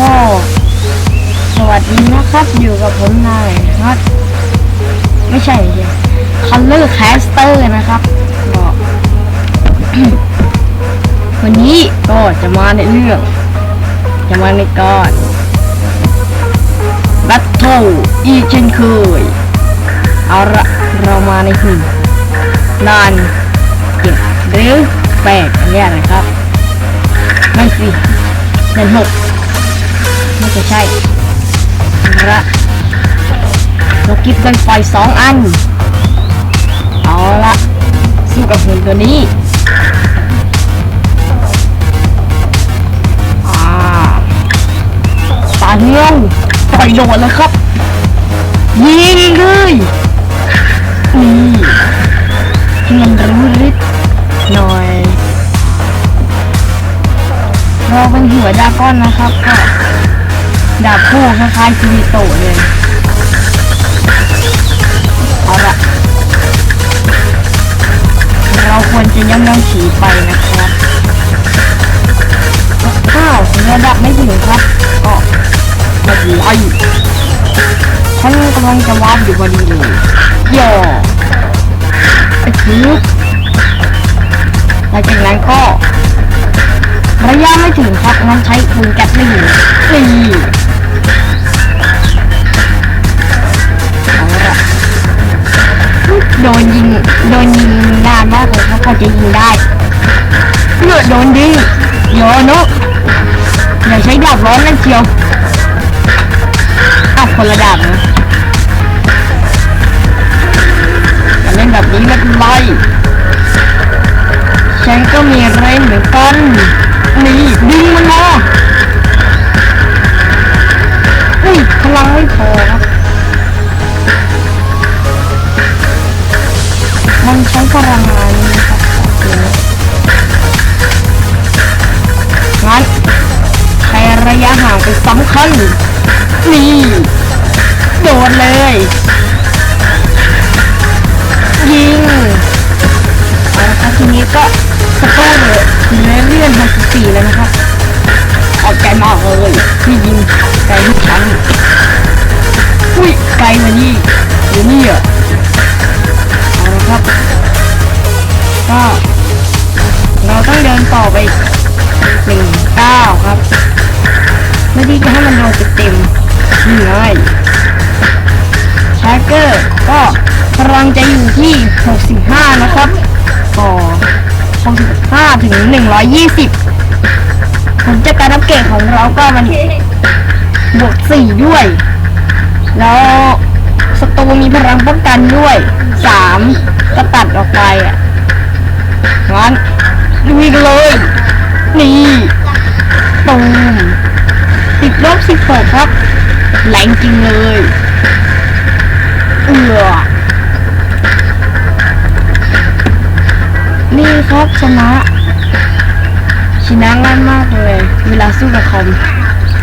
ก็สวัสดีนะครับ อยู่กับผมนายนัทไม่ใช่ใช่คัลเลอร์แคสเตอร์นะครับก็วันนี้ก็จะมาในเรื่อง จะมาในการแบทเทิลอีกเช่นเคยเอาละเรามาในหุ่นนานเจ็ดหรือแปดอันนี้นะครับ ไม่สิเดือนหก ไม่ใช่เอาละเรากิฟกันไฟสองอัน เอาละสู้กับหุ่นตัวนี้อ่าตาเงี้ยวต่อยโดดเลยครับ ยิงเลยนี่ให้มันรู้ฤทธิ์หน่อยเราเป็นหัวดาก้อนนะครับก็ ดาบคู่คล้ายๆคิริโตะเลย เอาละเราควรจะย่ำย่ำฉีไปนะครับข้าวถึงระดับไม่ถึงครับก็ไม่เป็นไรฉันกำลังจะวาร์ปอยู่พอดีเลยย่อไอ้คือหลังจากนั้นก็ระยะไม่ถึงครับงั้นใช้ปืนแก๊ปลี่นี่เอา โดนยิงโดนยิงนานมากเลยครับพอจะยิงได้เลือดโดนดิโยนกอย่าใช้ดาบร้อนนั่นเชียวอ้าวคนละดาบนะอย่าเล่นแบบนี้ไม่เป็นไรฉันก็มีเรนเหมือนกันนี่ดึงมันมาอุ้ยพลังไม่พอครับ มันใช้พลังงานนะครับงั้นใช้ระยะห่างเป็นสำคัญนี่โดดเลย ยิงเอาละครับทีนี้ก็สโตนเลยเลือเลื่อนมาสี่แล้วนะครับขอบใจมากเลยที่ยิงไกลทุกชั้นอุ้ยไกลมานี่อยู่นี่ แชกเกอร์ก็พลังจะอยู่ที่ 65 นะครับต่อ65ถึง 120 ผลจากการอัปเกรดของเราก็มันบวก4ด้วย แล้วสตูมีพลังป้องกันด้วย 3 ก็ตัดออกไปอะงั้นลุยกันเลย นี่ตูมติดลบ16ครับแรงจริงเลย นี่ครับชนะชนะง่ายมากเลย เวลาสู้กับคอม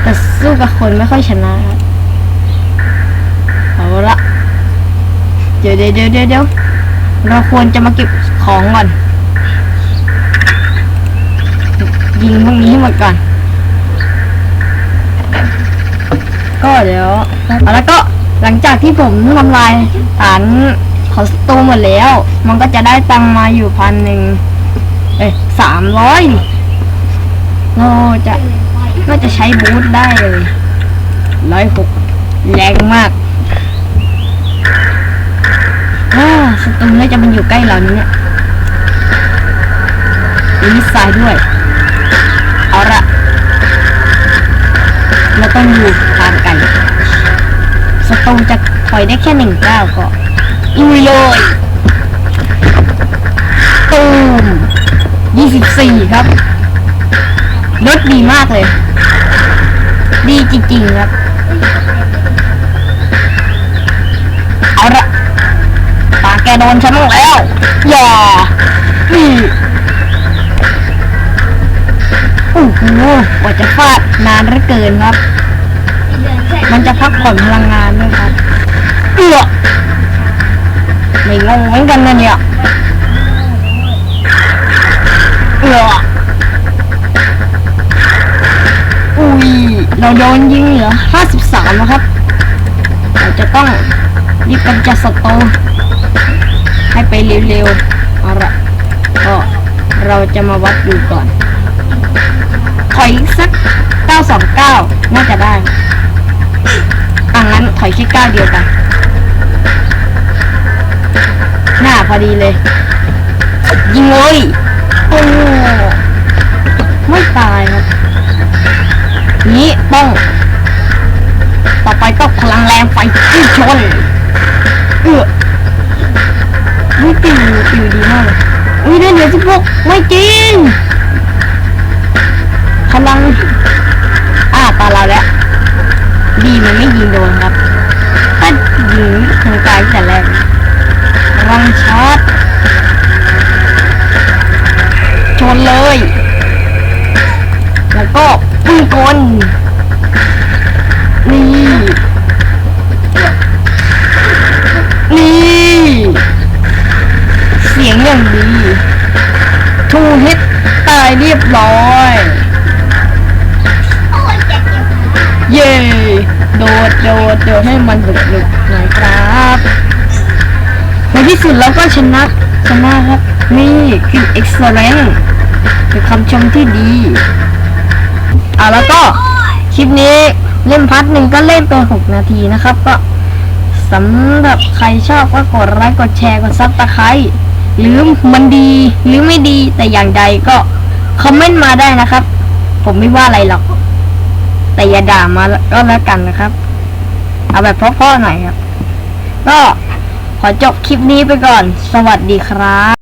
แต่สู้กับคนไม่ค่อยชนะครับเอาละเดี๋ยวเดี๋ยวเดี๋ยวเดี๋ยวเราควรจะมาเก็บของก่อน ยิงพวกนี้ให้หมดก่อน ก็เดี๋ยวอาแล้วก็ หลังจากที่ผมทำลายฐานขอสตูหมดแล้ว มันก็จะได้ตังมาอยู่พันหนึ่งเอ้สามร้อยเราจะก็จะใช้บูทได้เลยร้อยหกแรงมากว้าสตูน่าจะมันอยู่ใกล้เรานี่เนี่ยมีมิสไซล์ด้วย เอาละเราต้องอยู่ทางไกล สตูจะถอยได้แค่หนึ่งก้าวก็ลุยเลยตูมยี่สิบสี่ครับรถดีมากเลย ดีจริงๆครับ เอาละตาแกโดนฉันแล้วอย่านี่โอ้โหกว่าจะฟาดนานเหลือเกินครับ มันจะพักผ่อนพลังงานด้วยครับเอือไม่งงเหมือนกันนะเนี่ยเอืออุ้ยเราโดนยิงเหลือ53นะครับเราจะต้องรีบกำจัดศัตรูให้ไปเร็วๆเอาละก็เราจะมาวัดดูก่อนถอยอีกสัก 929 น่าจะได้ อะงั้นถอยแค่9เดียวกันหน้าพอดีเลย ยิงเลยโอ้ไม่ตายครับนี้ต้อง ต่อไปก็พลังแรงไฟพุ่ชนเออไม่ติวติวดีมากเลยอุ้ยได้เหลือสิบหกไม่จริงพลังอ่าตาเราแล้ว ดีมันไม่ยิงโดนครับถ้ายิงทางกายแต่แรกพลังชาร์จชนเลย แล้วก็ปืนกลนี่นี่เสียงอย่างดีทูเฮ็ดตายเรียบร้อย เย้ โดดโดดโดดให้มันหนุกหนุกหน่อยครับ ในที่สุดเราก็ชนะชนะครับ นี่คือ excellent เป็นคำชมที่ดีเอาแล้วก็คลิปนี้เล่นพัดหนึ่งก็เล่นไปหกนาทีนะครับ ก็สำหรับใครชอบก็กดไลค์กดแชร์กดซับสไครต์หรือมันดีหรือไม่ดีแต่อย่างใดก็คอมเมนต์มาได้นะครับ ผมไม่ว่าอะไรหรอก แต่อย่าด่ามาก็แล้วกันนะครับ เอาแบบพ่อๆหน่อยครับ ก็ขอจบคลิปนี้ไปก่อน สวัสดีครับ